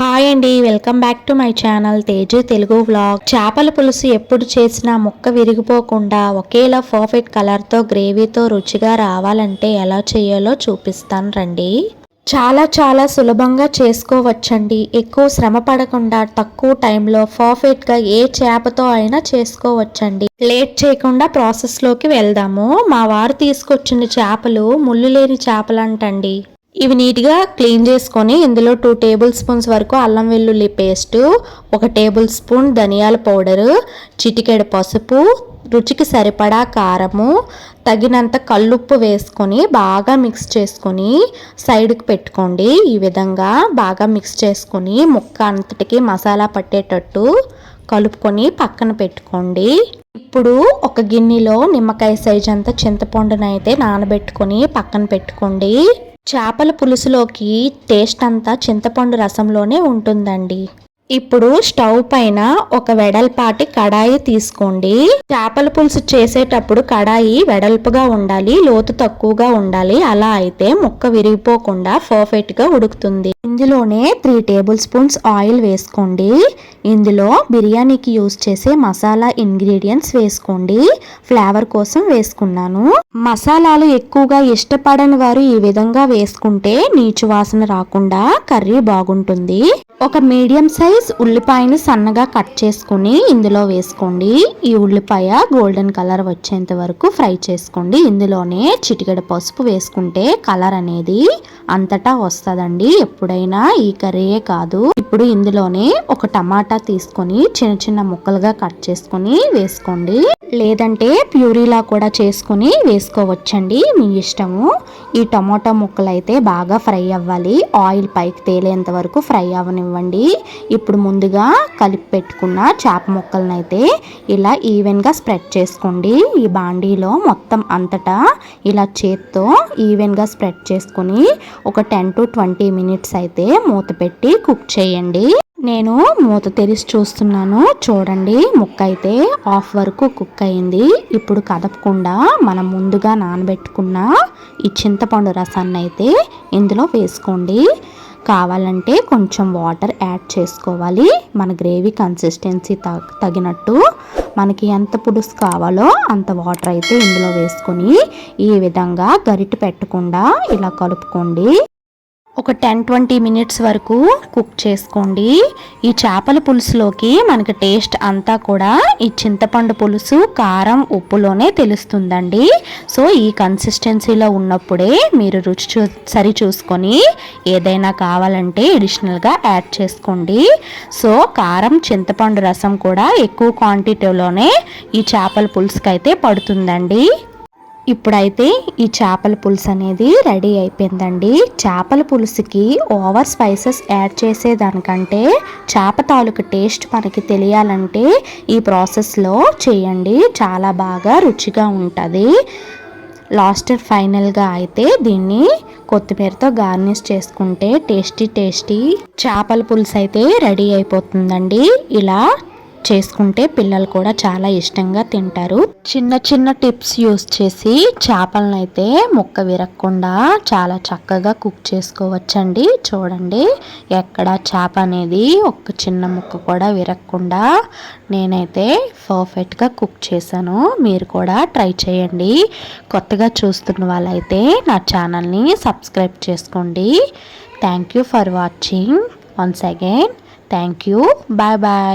Hi అండి welcome back to my channel Teju Telugu vlog. చేపల పులుసు ఎప్పుడు చేసినా ముక్క విరిగిపోకుండా ఒకేలా పర్ఫెక్ట్ కలర్తో గ్రేవీతో రుచిగా రావాలంటే ఎలా చేయాలో చూపిస్తాను రండి. చాలా చాలా సులభంగా చేసుకోవచ్చండి. ఎక్కువ శ్రమ పడకుండా తక్కువ టైంలో పర్ఫెక్ట్గా ఏ చేపతో అయినా చేసుకోవచ్చండి. లేట్ చేయకుండా ప్రాసెస్లోకి వెళ్దాము. మా వారు తీసుకొచ్చిన చేపలు ముళ్ళు లేని చేపలంటండి. ఇవి నీట్గా క్లీన్ చేసుకొని ఇందులో టూ టేబుల్ స్పూన్స్ వరకు అల్లం వెల్లుల్లి పేస్ట్ ఒక టేబుల్ స్పూన్ ధనియాల పౌడరు చిటికెడు పసుపు రుచికి సరిపడా కారము తగినంత కల్లుప్పు వేసుకొని బాగా మిక్స్ చేసుకొని సైడ్కి పెట్టుకోండి. ఈ విధంగా బాగా మిక్స్ చేసుకొని ముక్క అంతటికి మసాలా పట్టేటట్టు కలుపుకొని పక్కన పెట్టుకోండి. ఇప్పుడు ఒక గిన్నెలో నిమ్మకాయ సైజ్ అంతా చింతపండునైతే నానబెట్టుకొని పక్కన పెట్టుకోండి. చేపల పులుసులోకి టేస్ట్ అంతా చింతపండు రసంలోనే ఉంటుందండి. ఇప్పుడు స్టవ్ పైన ఒక వెడల్పాటి కడాయి తీసుకోండి. చేపల పులుసు చేసేటప్పుడు కడాయి వెడల్పుగా ఉండాలి లోతు తక్కువగా ఉండాలి. అలా అయితే ముక్క విరిగిపోకుండా పర్ఫెక్ట్గా ఉడుకుతుంది. ఇందులోనే త్రీ టేబుల్ స్పూన్స్ ఆయిల్ వేసుకోండి. ఇందులో బిర్యానీకి యూస్ చేసే మసాలా ఇంగ్రీడియంట్స్ వేసుకోండి. ఫ్లేవర్ కోసం వేసుకున్నాను. మసాలాలు ఎక్కువగా ఇష్టపడని వారు ఈ విధంగా వేసుకుంటే నీచు వాసన రాకుండా కర్రీ బాగుంటుంది. ఒక మీడియం సైజ్ ఉల్లిపాయని సన్నగా కట్ చేసుకుని ఇందులో వేసుకోండి. ఈ ఉల్లిపాయ గోల్డెన్ కలర్ వచ్చేంత వరకు ఫ్రై చేసుకోండి. ఇందులోనే చిటికెడ పసుపు వేసుకుంటే కలర్ అనేది అంతటా వస్తుందండి. ఎప్పుడైనా ఈ కర్రీయే కాదు. ఇప్పుడు ఇందులోనే ఒక టమాటా తీసుకొని చిన్న చిన్న ముక్కలుగా కట్ చేసుకొని వేసుకోండి. లేదంటే ప్యూరీలా కూడా చేసుకుని వేసుకోవచ్చండి. మీ ఇష్టము. ఈ టమాటా ముక్కలు అయితే బాగా ఫ్రై అవ్వాలి. ఆయిల్ పైకి తేలేంత వరకు ఫ్రై అవ్వనివ్వండి. ఇప్పుడు ఇప్పుడు ముందుగా కలిపి పెట్టుకున్న చేప ముక్కలను అయితే ఇలా ఈవెన్గా స్ప్రెడ్ చేసుకోండి. ఈ బాండీలో మొత్తం అంతటా ఇలా చేత్తో ఈవెన్గా స్ప్రెడ్ చేసుకుని ఒక టెన్ టు ట్వంటీ మినిట్స్ అయితే మూత పెట్టి కుక్ చేయండి. నేను మూత తెరిచి చూస్తున్నాను. చూడండి ముక్క అయితే హాఫ్ వరకు కుక్ అయింది. ఇప్పుడు కదపకుండా మనం ముందుగా నానబెట్టుకున్న ఈ చింతపండు రసాన్ని అయితే ఇందులో వేసుకోండి. కావాలంటే కొంచెం వాటర్ యాడ్ చేసుకోవాలి. మన గ్రేవీ కన్సిస్టెన్సీ తగినట్టు మనకి ఎంత పులుసు కావాలో అంత వాటర్ అయితే ఇందులో వేసుకొని ఈ విధంగా గరిట పెట్టకుండా ఇలా కలుపుకోండి. ఒక టెన్ ట్వంటీ మినిట్స్ వరకు కుక్ చేసుకోండి. ఈ చేపల పులుసులోకి మనకి టేస్ట్ అంతా కూడా ఈ చింతపండు పులుసు కారం ఉప్పులోనే తెలుస్తుందండి. సో ఈ కన్సిస్టెన్సీలో ఉన్నప్పుడే మీరు రుచి చూ సరి చూసుకొని ఏదైనా కావాలంటే అడిషనల్గా యాడ్ చేసుకోండి. సో కారం చింతపండు రసం కూడా ఎక్కువ క్వాంటిటీలోనే ఈ చేపల పులుసుకైతే అయితే పడుతుందండి. ఇప్పుడైతే ఈ చేపల పులుసు అనేది రెడీ అయిపోయిందండి. చేపల పులుసుకి ఓవర్ స్పైసెస్ యాడ్ చేసేదానికంటే చేప తాలూకు టేస్ట్ మనకి తెలియాలంటే ఈ ప్రాసెస్లో చేయండి. చాలా బాగా రుచిగా ఉంటుంది. లాస్ట్ ఫైనల్గా అయితే దీన్ని కొత్తిమీరతో గార్నిష్ చేసుకుంటే టేస్టీ టేస్టీ చేపల పులుసు అయితే రెడీ అయిపోతుందండి. ఇలా చేసుకుంటే పిల్లలు కూడా చాలా ఇష్టంగా తింటారు. చిన్న చిన్న టిప్స్ యూస్ చేసి చేపలను అయితే ముక్క విరగకుండా చాలా చక్కగా కుక్ చేసుకోవచ్చండి. చూడండి ఎక్కడ చేప అనేది ఒక చిన్న ముక్క కూడా విరగకుండా నేనైతే పర్ఫెక్ట్గా కుక్ చేశాను. మీరు కూడా ట్రై చేయండి. కొత్తగా చూస్తున్న వాళ్ళైతే నా ఛానల్ని సబ్స్క్రైబ్ చేసుకోండి. Thank you for watching. Once again thank you. Bye bye.